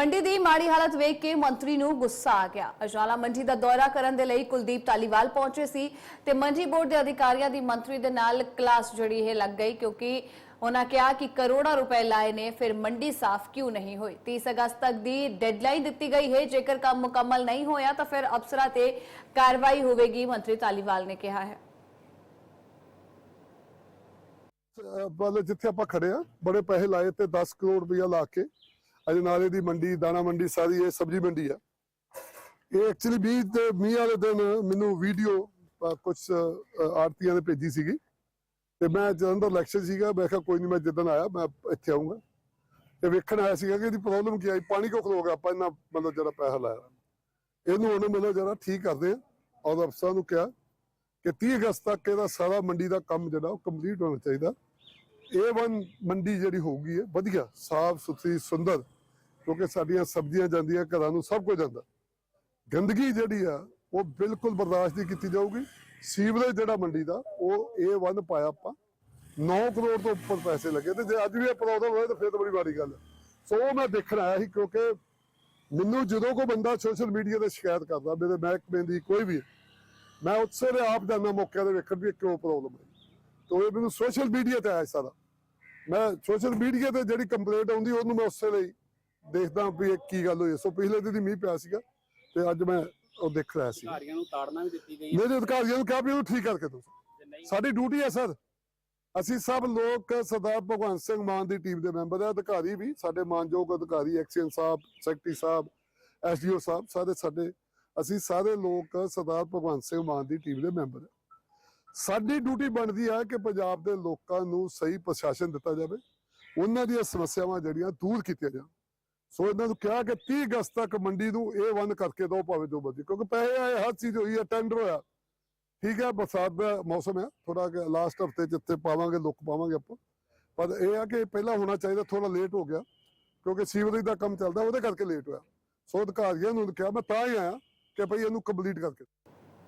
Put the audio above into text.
ਮੰਡੀ ਦੀ ਮਾੜੀ ਹਾਲਤ ਵੇਖ ਕੇ ਮੰਤਰੀ ਨੂੰ ਗੁੱਸਾ ਆ ਗਿਆ। ਅਜਨਾਲਾ ਮੰਡੀ ਦਾ ਦੌਰਾ ਕਰਨ ਦੇ ਲਈ ਕੁਲਦੀਪ ਧਾਲੀਵਾਲ ਪਹੁੰਚੇ ਸੀ ਤੇ ਮੰਡੀ ਬੋਰਡ ਦੇ ਅਧਿਕਾਰੀਆਂ ਦੀ ਮੰਤਰੀ ਦੇ ਨਾਲ ਕਲਾਸ ਜਿਹੜੀ ਇਹ ਲੱਗ ਗਈ ਕਿਉਂਕਿ ਉਹਨਾਂ ਕਿਹਾ ਕਿ ਕਰੋੜਾਂ ਰੁਪਏ ਲਾਏ ਨੇ, ਫਿਰ ਮੰਡੀ ਸਾਫ਼ ਕਿਉਂ ਨਹੀਂ ਹੋਈ? 30 ਅਗਸਤ ਤੱਕ ਦੀ ਡੈਡਲਾਈਨ ਦਿੱਤੀ ਗਈ ਹੈ। ਜੇਕਰ ਕੰਮ ਮੁਕੰਮਲ ਨਹੀਂ ਹੋਇਆ ਤਾਂ ਫਿਰ ਅਫਸਰਾਂ ਤੇ ਕਾਰਵਾਈ ਹੋਵੇਗੀ, ਮੰਤਰੀ ਤਾਲੀਵਾਲ ਨੇ ਕਿਹਾ ਹੈ। ਮਤਲਬ ਜਿੱਥੇ ਆਪਾਂ ਖੜੇ ਆ ਬੜੇ ਪੈਸੇ ਲਾਏ ਤੇ 10 ਕਰੋੜ ਰੁਪਇਆ ਲਾ ਕੇ ਅਜਨਾਲੇ ਦੀ ਮੰਡੀ, ਦਾਣਾ ਮੰਡੀ, ਸਾਰੀ ਇਹ ਸਬਜ਼ੀ ਮੰਡੀ ਆ। ਇਹ ਐਕਚੁਅਲੀ ਵੀ ਤੇ ਮੀਂਹ ਵਾਲੇ ਦਿਨ ਮੈਨੂੰ ਵੀਡੀਓ ਕੁਝ ਆਰਤੀਆਂ ਨੇ ਭੇਜੀ ਸੀਗੀ। ਤੇ ਮੈਂ ਜਲੰਧਰ ਇਲੈਕਸ਼ਨ ਸੀਗਾ, ਮੈਂ ਕਿਹਾ ਕੋਈ ਨਹੀਂ ਮੈਂ ਜਿੱਦਣ ਆਇਆ, ਮੈਂ ਇੱਥੇ ਆਉਂਗਾ ਤੇ ਵੇਖਣ ਆਇਆ ਸੀਗਾ ਕਿ ਇਹਦੀ ਪ੍ਰੋਬਲਮ ਕੀ ਆਈ ਪਾਣੀ ਕਿਉਂ ਖਲੋ ਗਿਆ? ਆਪਾਂ ਇਹਨਾਂ ਮਤਲਬ ਜਿਹੜਾ ਪੈਸਾ ਲਾਇਆ। ਇਹਨੂੰ ਉਹਨੇ ਮਤਲਬ ਜਿਹੜਾ ਠੀਕ ਕਰਦੇ ਆ ਔਰ ਅਫਸਰਾਂ ਨੂੰ ਕਿਹਾ ਕਿ 30 ਅਗਸਤ ਤੱਕ ਇਹਦਾ ਸਾਰਾ ਮੰਡੀ ਦਾ ਕੰਮ ਜਿਹੜਾ, ਉਹ ਕੰਪਲੀਟ ਹੋਣਾ ਚਾਹੀਦਾ। A1 ਮੰਡੀ ਜਿਹੜੀ ਹੋਊਗੀ ਵਧੀਆ ਸਾਫ਼ ਸੁਥਰੀ ਸੁੰਦਰ ਕਿਉਂਕਿ ਸਾਡੀਆਂ ਸਬਜ਼ੀਆਂ ਜਾਂਦੀਆਂ, ਘਰਾਂ ਨੂੰ ਸਭ ਕੁਝ ਜਾਂਦਾ। ਗੰਦਗੀ ਜਿਹੜੀ ਆ, ਉਹ ਬਿਲਕੁਲ ਬਰਦਾਸ਼ਤ ਨਹੀਂ ਕੀਤੀ ਜਾਊਗੀ। ਸੀਵਰੇਜ ਜਿਹੜਾ ਮੰਡੀ ਦਾ, ਉਹ A1 ਪਾਇਆ ਆਪਾਂ। 9 ਕਰੋੜ ਤੋਂ ਉੱਪਰ ਪੈਸੇ ਲੱਗੇ ਤੇ ਜੇ ਅੱਜ ਵੀ ਇਹ ਪ੍ਰੋਬਲਮ ਹੋਏ ਤਾਂ ਫਿਰ ਤਾਂ ਬੜੀ ਵਾਰੀ ਗੱਲ ਸੋ ਮੈਂ ਦੇਖਣ ਆਇਆ ਸੀ ਕਿਉਂਕਿ ਮੈਨੂੰ ਜਦੋਂ ਕੋਈ ਬੰਦਾ ਸੋਸ਼ਲ ਮੀਡੀਆ ਤੇ ਸ਼ਿਕਾਇਤ ਕਰਦਾ, ਮੇਰੇ ਮਹਿਕਮੇ ਦੀ ਕੋਈ ਵੀ, ਮੈਂ ਉਸੇ ਵੇਲੇ ਆਪ ਜਾਂਦਾ ਮੌਕੇ ਤੇ ਵੇਖਣ ਵੀ ਕਿਉਂ ਪ੍ਰੋਬਲਮ ਹੈ ਤੋ ਇਹ ਮੈਨੂੰ ਸੋਸ਼ਲ ਮੀਡੀਆ ਤੇ ਆਇਆ ਸਾਰਾ। ਮੈਂ ਸੋਸ਼ਲ ਮੀਡੀਆ ਤੇ ਜਿਹੜੀ ਕੰਪਲੇਂਟ ਆਉਂਦੀ, ਉਹਨੂੰ ਮੈਂ ਉਸੇ ਲਈ ਦੇਖਦਾ ਵੀ ਇਹ ਕੀ ਗੱਲ ਹੋਈ ਹੈ। ਸੋ ਪਿਛਲੇ ਦਿਨ ਹੀ ਮੀਂਹ ਪਿਆ ਸੀਗਾ ਤੇ ਅੱਜ ਮੈਂ ਉਹ ਦੇਖ ਰਿਹਾ ਸੀ। ਅਧਿਕਾਰੀਆਂ ਨੂੰ ਤਾੜਨਾ ਵੀ ਦਿੱਤੀ ਗਈ ਹੈ। ਮੇਰੇ ਅਧਿਕਾਰੀਆਂ ਨੂੰ ਕਿਹਾ ਵੀ ਉਹਨੂੰ ਠੀਕ ਕਰਕੇ ਦਿਓ। ਸਾਡੀ ਡਿਊਟੀ ਹੈ ਸਰ। ਅਸੀਂ ਸਭ ਲੋਕ ਸਰਦਾਰ ਭਗਵੰਤ ਸਿੰਘ ਮਾਨ ਦੀ ਟੀਮ ਦੇ ਮੈਂਬਰ ਆ ਅਧਿਕਾਰੀ ਵੀ ਸਾਡੇ ਮਾਨਯੋਗ ਅਧਿਕਾਰੀ ਐਕਸੀਅਨ ਸਾਹਿਬ ਸੈਕਟਰੀ ਸਾਹਿਬ ਐਸਡੀਓ ਸਾਹਿਬ ਸਾਰੇ ਸਾਡੇ ਅਸੀਂ ਸਾਰੇ ਲੋਕ ਸਰਦਾਰ ਭਗਵੰਤ ਸਿੰਘ ਮਾਨ ਦੀ ਟੀਮ ਦੇ ਮੈਂਬਰ ਆ ਸਾਡੀ ਡਿਊਟੀ ਬਣਦੀ ਹੈ ਕਿ ਪੰਜਾਬ ਦੇ ਲੋਕਾਂ ਨੂੰ ਸਹੀ ਪ੍ਰਸ਼ਾਸਨ ਦਿੱਤਾ ਜਾਵੇ। ਉਹਨਾਂ ਦੀਆਂ ਸਮੱਸਿਆਵਾਂ ਜਿਹੜੀਆਂ ਦੂਰ ਕੀਤੀਆਂ ਜਾਣ। ਸੋ ਇਹਨਾਂ ਨੂੰ ਕਿਹਾ ਕਿ 30 ਅਗਸਤ ਤੱਕ ਮੰਡੀ ਨੂੰ ਇਹ ਬੰਦ ਕਰਕੇ ਦਿਓ ਭਾਵੇਂ ਜੋ ਮਰਜ਼ੀ, ਕਿਉਂਕਿ ਪੈਸੇ ਆਏ, ਹਰ ਚੀਜ਼ ਹੋਈ ਹੈ ਟੈਂਡਰ ਹੋਇਆ। ਠੀਕ ਹੈ, ਬਰਸਾਤ ਦਾ ਮੌਸਮ ਹੈ ਥੋੜਾ ਲਾਸਟ ਹਫ਼ਤੇ ਜਿੱਥੇ ਪਾਵਾਂਗੇ, ਲੁੱਕ ਪਾਵਾਂਗੇ ਆਪਾਂ। ਪਰ ਇਹ ਆ ਕਿ ਪਹਿਲਾਂ ਹੋਣਾ ਚਾਹੀਦਾ ਥੋੜਾ ਲੇਟ ਹੋ ਗਿਆ, ਕਿਉਂਕਿ ਸੀਵਰੇਜ ਦਾ ਕੰਮ ਚੱਲਦਾ, ਉਹਦੇ ਕਰਕੇ ਲੇਟ ਹੋਇਆ। ਸੋ ਅਧਿਕਾਰੀਆਂ ਨੂੰ ਕਿਹਾ, ਮੈਂ ਤਾਂ ਹੀ ਆਇਆ ਕਿ ਭਈ ਇਹਨੂੰ ਕੰਪਲੀਟ ਕਰਕੇ